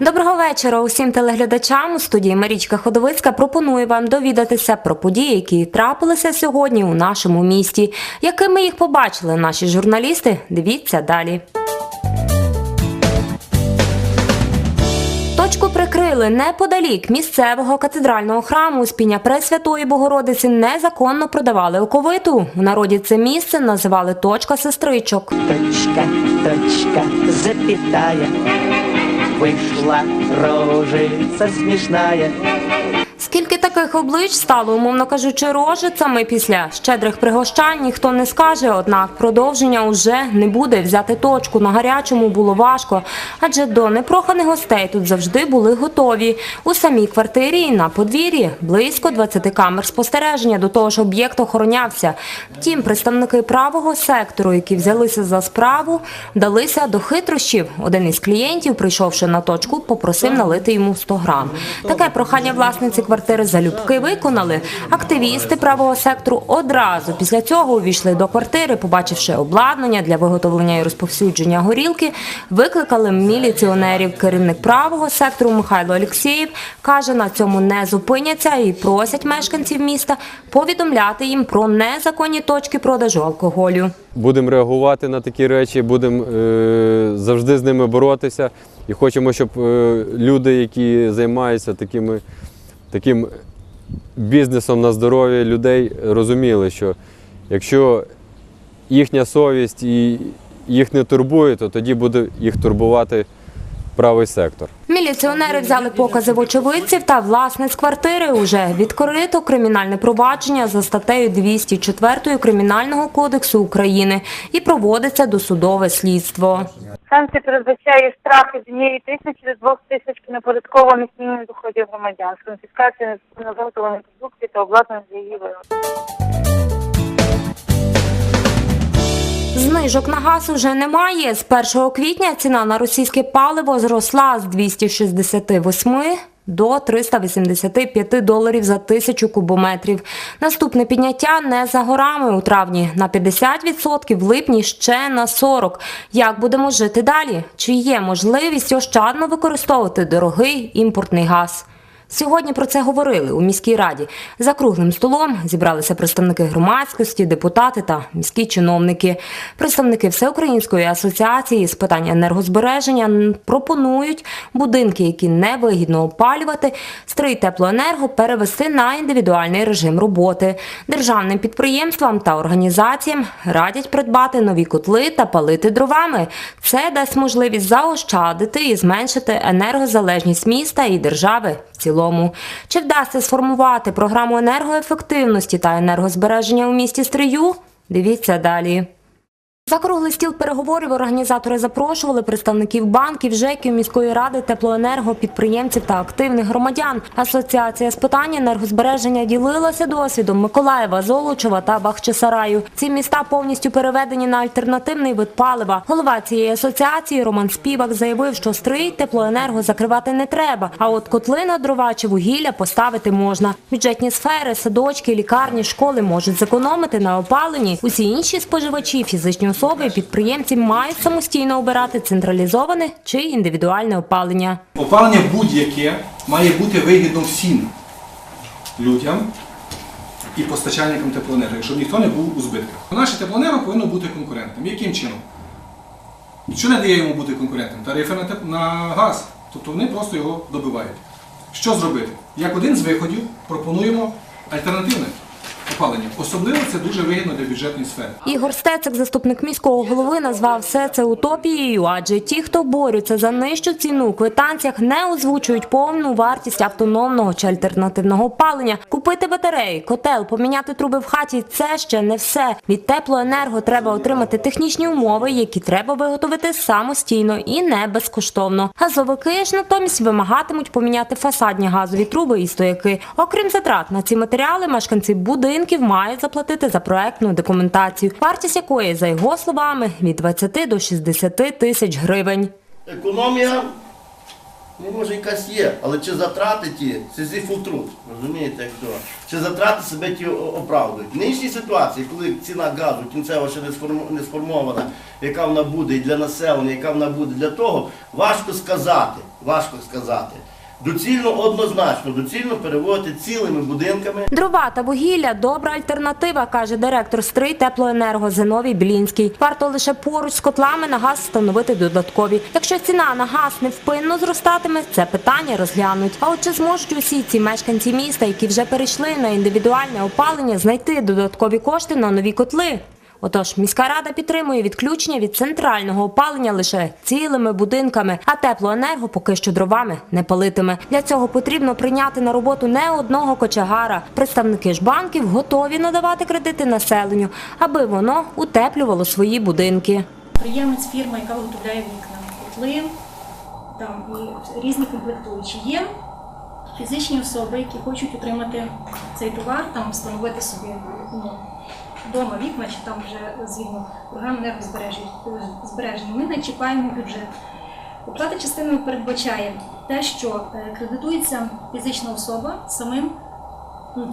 Доброго вечора усім телеглядачам. У студії Марічка Ходовицька пропонує вам довідатися про події, які трапилися сьогодні у нашому місті. Якими їх побачили наші журналісти? Дивіться далі. Точку прикрили неподалік місцевого катедрального храму Спіння Пресвятої Богородиці незаконно продавали оковиту. У народі це місце називали точка сестричок. Точка, точка, запятая Вышла рожица смешная Скільки таких облич стало, умовно кажучи, рожицями після щедрих пригощань, ніхто не скаже. Однак продовження уже не буде. Взяти точку на гарячому було важко, адже до непроханих гостей тут завжди були готові. У самій квартирі і на подвір'ї близько 20 камер спостереження. До того ж, об'єкт охоронявся. Втім, представники правого сектору, які взялися за справу, вдалися до хитрощів. Один із клієнтів, прийшовши на точку, попросив налити йому 100 грам. Таке прохання власниці квартири залюбки виконали. Активісти правого сектору одразу після цього увійшли до квартири, побачивши обладнання для виготовлення і розповсюдження горілки, викликали міліціонерів. Керівник правого сектору Михайло Олексєєв каже, на цьому не зупиняться і просять мешканців міста повідомляти їм про незаконні точки продажу алкоголю. Будемо реагувати на такі речі, будемо е, завжди з ними боротися. І хочемо, щоб е, люди, які займаються такими, таким бізнесом на здоров'я людей, розуміли, що якщо їхня совість і їх не турбує, то тоді буде їх турбувати правий сектор. Міліціонери взяли покази в очевидців та власниць квартири. Уже відкрито кримінальне провадження за статтею 204 Кримінального кодексу України і проводиться досудове слідство. Санкція передбачає штраф від однієї тисячі до двох тисяч неподаткових мінімум доходів громадян з незаконно виготовленої продукції та обладнання для її виробництва. Знижок на газ уже немає. З 1 квітня ціна на російське паливо зросла з 268 до 385 доларів за тисячу кубометрів. Наступне підняття не за горами у травні на 50%, в липні ще на 40%. Як будемо жити далі? Чи є можливість ощадно використовувати дорогий імпортний газ? Сьогодні про це говорили у міській раді. За круглим столом зібралися представники громадськості, депутати та міські чиновники. Представники Всеукраїнської асоціації з питань енергозбереження пропонують будинки, які невигідно опалювати, стрий теплоенерго перевести на індивідуальний режим роботи. Державним підприємствам та організаціям радять придбати нові котли та палити дровами. Це дасть можливість заощадити і зменшити енергозалежність міста і держави в цілому. Чи вдасться сформувати програму енергоефективності та енергозбереження у місті Стрию? Дивіться далі. За круглий стіл переговорів організатори запрошували представників банків, ЖЕКів, міської ради, теплоенерго, підприємців та активних громадян. Асоціація з питань енергозбереження ділилася досвідом Миколаєва, Золочева та Бахчисараю. Ці міста повністю переведені на альтернативний вид палива. Голова цієї асоціації Роман Співак заявив, що стрий теплоенерго закривати не треба. А от котли на дрова чи вугілля поставити можна. Бюджетні сфери, садочки, лікарні, школи можуть зекономити на опаленні. Усі інші споживачі, фізичні особи і підприємці мають самостійно обирати централізоване чи індивідуальне опалення. Опалення будь-яке має бути вигідно всім людям і постачальникам теплоенергії, щоб ніхто не був у збитках. Наше теплоенерго повинно бути конкурентним. Яким чином? Що не дає йому бути конкурентним? Тарифи на, теп- на газ. Тобто вони просто його добивають. Що зробити? Як один з виходів пропонуємо альтернативне опалення. Особливо це дуже вигідно для бюджетної сфери. Ігор Стецик, заступник міського голови, назвав все це утопією, адже ті, хто борються за нижчу ціну у квитанціях, не озвучують повну вартість автономного чи альтернативного опалення. Купити батареї, котел, поміняти труби в хаті це ще не все. Від теплоенерго треба отримати технічні умови, які треба виготовити самостійно і не безкоштовно. Газовики ж натомість вимагатимуть поміняти фасадні газові труби і стояки. Окрім затрат на ці матеріали, мешканці будинків мають заплатити за проектну документацію, вартість якої, за його словами, від 20 до 60 тисяч гривень. Економія Ну, може якась є, але чи затрати ті, сизифул труд, розумієте, як то? Чи затрати себе ті оправдують. В нинішній ситуації, коли ціна газу кінцева ще не сформована, яка вона буде і для населення, яка вона буде для того, важко сказати, важко сказати. Доцільно однозначно, доцільно переводити цілими будинками Дрова та вугілля добра альтернатива, каже директор Стрий теплоенерго Зиновій Білінський. Варто лише поруч з котлами на газ встановити додаткові. Якщо ціна на газ невпинно зростатиме, це питання розглянуть. А от чи зможуть усі ці мешканці міста, які вже перейшли на індивідуальне опалення, знайти додаткові кошти на нові котли? Отож, міська рада підтримує відключення від центрального опалення лише цілими будинками, а теплоенерго поки що дровами не палитиме. Для цього потрібно прийняти на роботу не одного кочегара. Представники ж банків готові надавати кредити населенню, аби воно утеплювало свої будинки. Приємець фірма, яка виготовляє вікна, котли, там і різні комплектуючі. Є фізичні особи, які хочуть отримати цей товар, там встановити собі ну, вдома вікна, чи там вже згідно програм енергозбереження. збереження. Ми не чіпаємо бюджет. Оплата частинами передбачає те, що е, кредитується фізична особа самим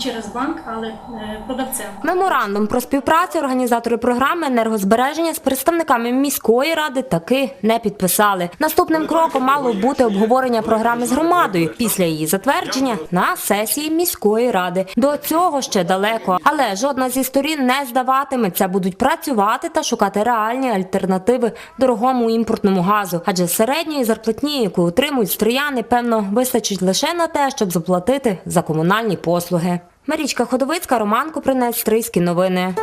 через банк, але е, продавцем. Меморандум про співпрацю організатори програми енергозбереження з представниками міської ради таки не підписали. Наступним кроком мало бути обговорення програми з громадою після її затвердження на сесії міської ради. До цього ще далеко, але жодна зі сторін не здаватиметься, будуть працювати та шукати реальні альтернативи дорогому імпортному газу. Адже середньої зарплатні, яку отримують стріяни, певно, вистачить лише на те, щоб заплатити за комунальні послуги. Марічка Ходовицька, Роман Купринець, Стрийські новини.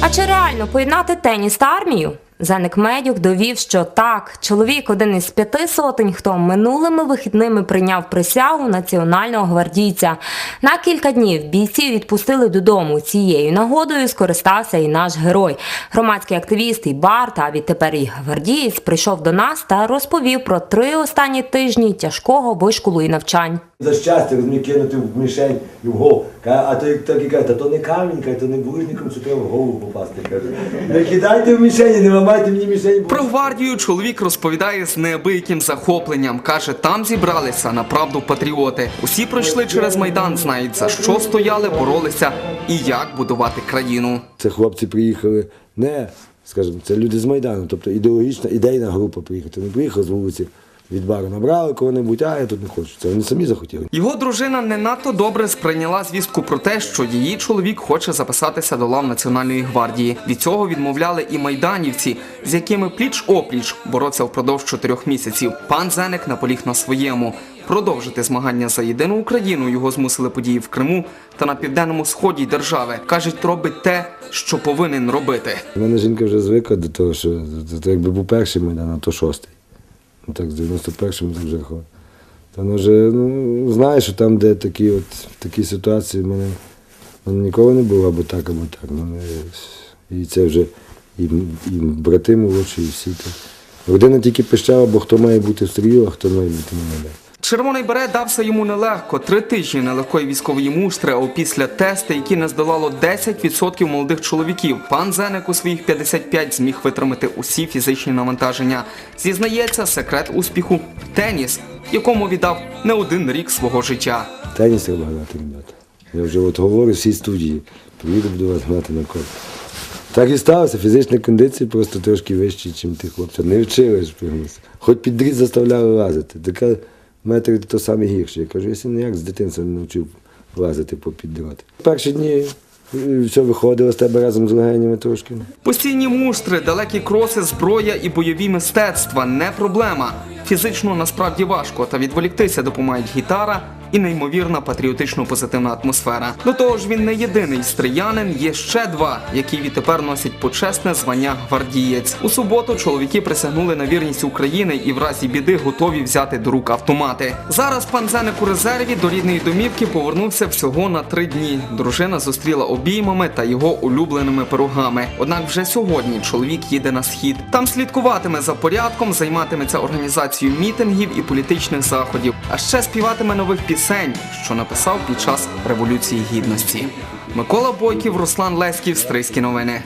А чи реально поєднати теніс та армію? Зеник Медюк довів, що так, чоловік один із п'яти сотень, хто минулими вихідними прийняв присягу національного гвардійця. На кілька днів бійців відпустили додому. Цією нагодою скористався і наш герой. Громадський активіст і бард, а відтепер і гвардієць прийшов до нас та розповів про три останні тижні тяжкого вишколу і навчань. За щастя розумію, кинути в мішень і в гол. Каже, А той так і каже, та то не камінь, каже, то не булижником, що треба в голову попасти. Каже. Не кидайте в мішені, не ламайте мені мішень. Про гвардію чоловік розповідає з неабияким захопленням. Каже, там зібралися направду патріоти. Усі пройшли через майдан, знають за що стояли, боролися і як будувати країну. Це хлопці приїхали не, скажімо, це люди з Майдану, тобто ідеологічна, ідейна група приїхати. Не приїхали з вулиці від бару, набрали кого-небудь, а я тут не хочу. Це вони самі захотіли. Його дружина не надто добре сприйняла звістку про те, що її чоловік хоче записатися до лав Національної гвардії. Від цього відмовляли і майданівці, з якими пліч опліч боровся впродовж чотирьох місяців. Пан Зенек наполіг на своєму. Продовжити змагання за єдину Україну його змусили події в Криму та на південному сході держави. кажуть, робить те, що повинен робити. У мене жінка вже звикла до того, що це, якби був перший Майдан, а то шостий. Ну так, з 91-м вже ходив. Та ну вже, ну, знаєш, що там, де такі от такі ситуації, в мене, мене ніколи не було або так, або так. Мене, і це вже і, і брати молодші, і всі так. Родина тільки пищала, бо хто має бути в стрію, а хто має бути на мене. Червоний берет дався йому нелегко. Три тижні нелегкої військової муштри, а опісля тести, які не здолало 10% молодих чоловіків. Пан Зенек у своїх 55 зміг витримати усі фізичні навантаження. Зізнається, секрет успіху теніс, якому віддав не один рік свого життя. Теніс треба грати, ребята. Я вже от говорю всій студії, приїду буду вас грати на корт. Так і сталося, фізичні кондиції просто трошки вищі, ніж ті хлопці. Не вчили ж. Хоч під дріт заставляли лазити. Така метр то саме гірше. Я кажу, якщо ніяк з дитинства не навчив лазити по під дрот. Перші дні е, все виходило з тебе разом з легенями трошки. Постійні муштри, далекі кроси, зброя і бойові мистецтва не проблема. Фізично насправді важко, та відволіктися допомагають гітара і неймовірна патріотично позитивна атмосфера. До того ж, він не єдиний стріянин, є ще два, які відтепер носять почесне звання гвардієць. У суботу чоловіки присягнули на вірність України і в разі біди готові взяти до рук автомати. Зараз пан Зеник у резерві до рідної домівки повернувся всього на три дні. Дружина зустріла обіймами та його улюбленими пирогами. Однак вже сьогодні чоловік їде на схід. Там слідкуватиме за порядком, займатиметься організацією мітингів і політичних заходів, а ще співатиме нових пісень, що написав під час революції гідності. Микола Бойків, Руслан Леськів, Стрийські новини.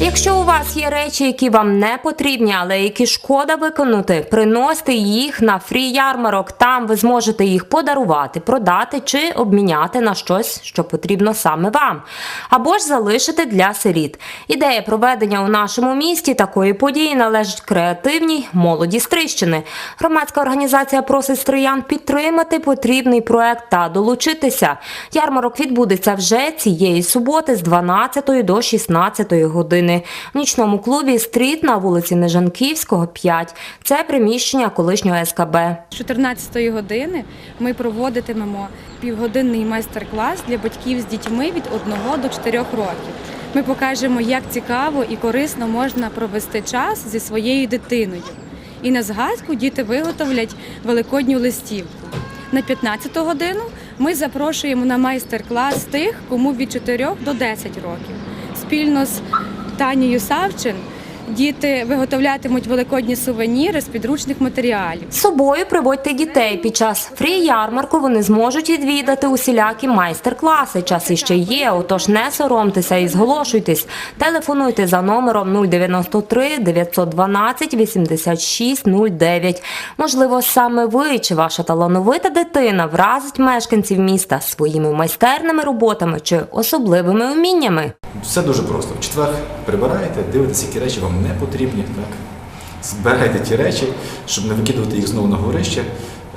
Якщо у вас є речі, які вам не потрібні, але які шкода виконати, приносьте їх на фрі-ярмарок. Там ви зможете їх подарувати, продати чи обміняти на щось, що потрібно саме вам, або ж залишити для сиріт. Ідея проведення у нашому місті такої події належить креативній молоді Стрищини. Громадська організація просить стриян підтримати потрібний проект та долучитися. Ярмарок відбудеться вже цієї суботи з 12 до 16 години. В нічному клубі Стріт на вулиці Нежанківського, 5. Це приміщення колишнього СКБ. З 14 години ми проводитимемо півгодинний майстер-клас для батьків з дітьми від 1 до 4 років. Ми покажемо, як цікаво і корисно можна провести час зі своєю дитиною. І на згадку діти виготовлять великодню листівку. На 15 годину ми запрошуємо на майстер-клас тих, кому від 4 до 10 років. Спільно з Танією Савчин діти виготовлятимуть великодні сувеніри з підручних матеріалів. З собою приводьте дітей. Під час фрі-ярмарку вони зможуть відвідати усілякі майстер-класи. Час іще є, отож не соромтеся і зголошуйтесь. Телефонуйте за номером 093 912 86 09. Можливо, саме ви чи ваша талановита дитина вразить мешканців міста своїми майстерними роботами чи особливими уміннями. Все дуже просто. В четвер прибираєте, дивитеся, які речі вам не потрібні. Так? Збираєте ті речі, щоб не викидувати їх знову на горище,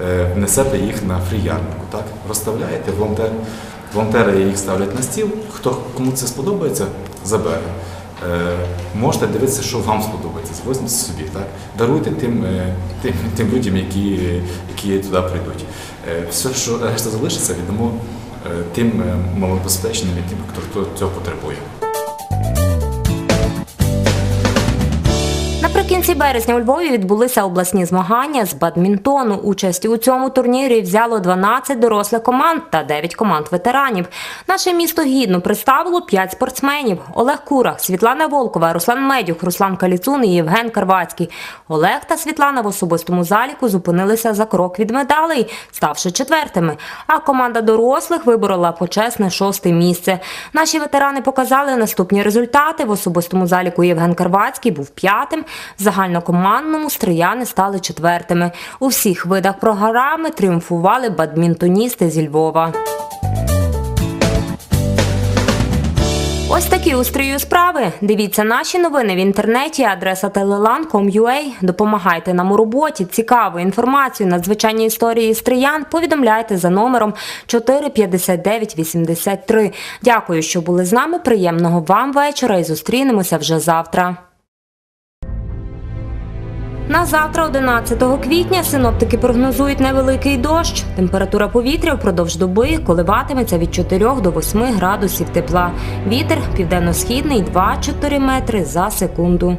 е, несете їх на фрі-ярмарку. Так? Розставляєте, волонтер, волонтери їх ставлять на стіл. Хто кому це сподобається, забере. Е, можете дивитися, що вам сподобається, звозьте собі. Так? Даруйте тим, е, тим, тим людям, які, які туди прийдуть. Все, що решта залишиться, віддамо тим малобезпечним, і тим, хто цього потребує. Наприкінці березня у Львові відбулися обласні змагання з бадмінтону. Участь у цьому турнірі взяло 12 дорослих команд та 9 команд ветеранів. Наше місто гідно представило 5 спортсменів: Олег Курах, Світлана Волкова, Руслан Медюх, Руслан Каліцун і Євген Карвацький. Олег та Світлана в особистому заліку зупинилися за крок від медалей, ставши четвертими. А команда дорослих виборола почесне шосте місце. Наші ветерани показали наступні результати. В особистому заліку Євген Карвацький був п'ятим. Загальнокомандному стрияни стали четвертими. У всіх видах програми тріумфували бадмінтоністи зі Львова. Ось такі у стрію справи. Дивіться наші новини в інтернеті. Адреса telelan.com.ua. Допомагайте нам у роботі. Цікаву інформацію, надзвичайні історії стриян. Повідомляйте за номером 45983. Дякую, що були з нами. Приємного вам вечора і зустрінемося вже завтра. На завтра, 11 квітня, синоптики прогнозують невеликий дощ. Температура повітря впродовж доби коливатиметься від 4 до 8 градусів тепла. Вітер південно-східний 2-4 метри за секунду.